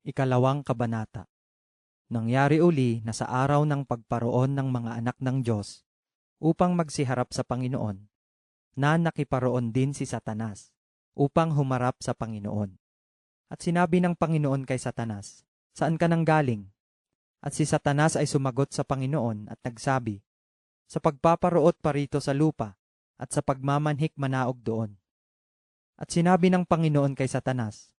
Ikalawang Kabanata Nangyari uli na sa araw ng pagparoon ng mga anak ng Diyos upang magsiharap sa Panginoon, na nakiparoon din si Satanas upang humarap sa Panginoon. At sinabi ng Panginoon kay Satanas, Saan ka nang galing? At si Satanas ay sumagot sa Panginoon at nagsabi, Sa pagpaparoot pa rito sa lupa at sa pagmamanhik manaog doon. At sinabi ng Panginoon kay Satanas,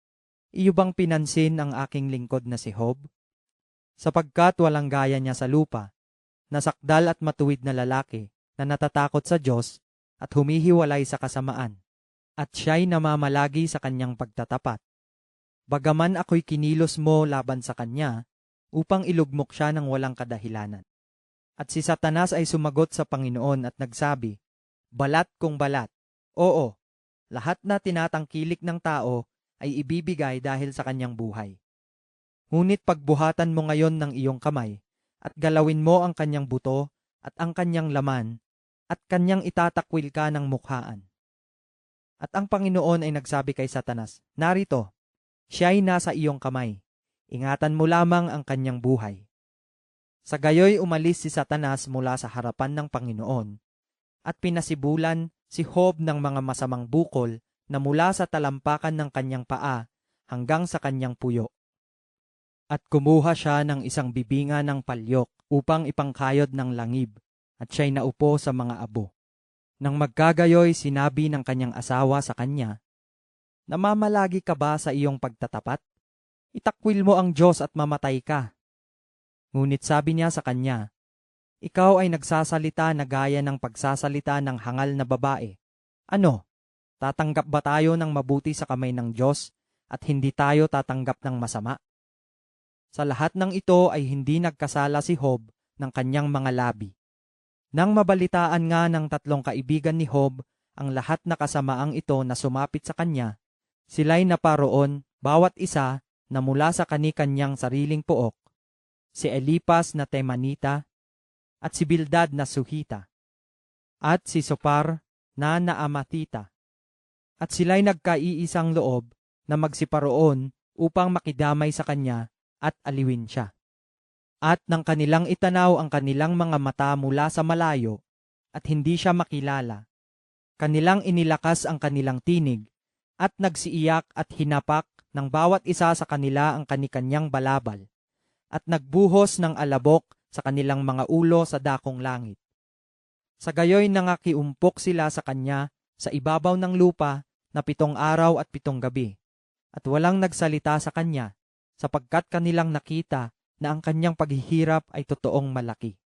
Iyo bang pinansin ang aking lingkod na si Hob? Sapagkat walang gaya niya sa lupa, nasakdal at matuwid na lalaki na natatakot sa Diyos at humihiwalay sa kasamaan, at siya'y namamalagi sa kanyang pagtatapat. Bagaman ako'y kinilos mo laban sa kanya, upang ilugmok siya ng walang kadahilanan. At si Satanas ay sumagot sa Panginoon at nagsabi, Balat kong balat, oo, lahat na tinatangkilik ng tao ay ibibigay dahil sa kanyang buhay. Ngunit pagbuhatan mo ngayon ng iyong kamay, at galawin mo ang kanyang buto at ang kanyang laman, at kanyang itatakwil ka ng mukhaan. At ang Panginoon ay nagsabi kay Satanas, Narito, siya'y nasa iyong kamay. Ingatan mo lamang ang kanyang buhay. Sa gayoy umalis si Satanas mula sa harapan ng Panginoon, at pinasibulan si Hob ng mga masamang bukol na mula sa talampakan ng kanyang paa hanggang sa kanyang puyo. At kumuha siya ng isang bibinga ng palyok upang ipangkayod ng langib, at siya'y naupo sa mga abo. Nang magkagayoy, sinabi ng kanyang asawa sa kanya, Namamalagi ka ba sa iyong pagtatapat? Itakwil mo ang Diyos at mamatay ka. Ngunit sabi niya sa kanya, Ikaw ay nagsasalita na gaya ng pagsasalita ng hangal na babae. Ano? Tatanggap ba tayo ng mabuti sa kamay ng Diyos at hindi tayo tatanggap ng masama? Sa lahat ng ito ay hindi nagkasala si Hob ng kanyang mga labi. Nang mabalitaan nga ng tatlong kaibigan ni Hob ang lahat na kasamaang ito na sumapit sa kanya, sila'y naparoon bawat isa na mula sa kani-kanyang sariling pook, si Elipas na Temanita, at si Bildad na Suhita, at si Sopar na Naamatita at sila'y nagkaiisang loob na magsiparoon upang makidamay sa kanya at aliwin siya. At nang kanilang itanaw ang kanilang mga mata mula sa malayo at hindi siya makilala, kanilang inilakas ang kanilang tinig at nagsiiyak at hinapak ng bawat isa sa kanila ang kanikanyang balabal at nagbuhos ng alabok sa kanilang mga ulo sa dakong langit. Sa gayoy nangakiumpok sila sa kanya sa ibabaw ng lupa na pitong araw at pitong gabi, at walang nagsalita sa kanya, sapagkat kanilang nakita na ang kanyang paghihirap ay totoong malaki.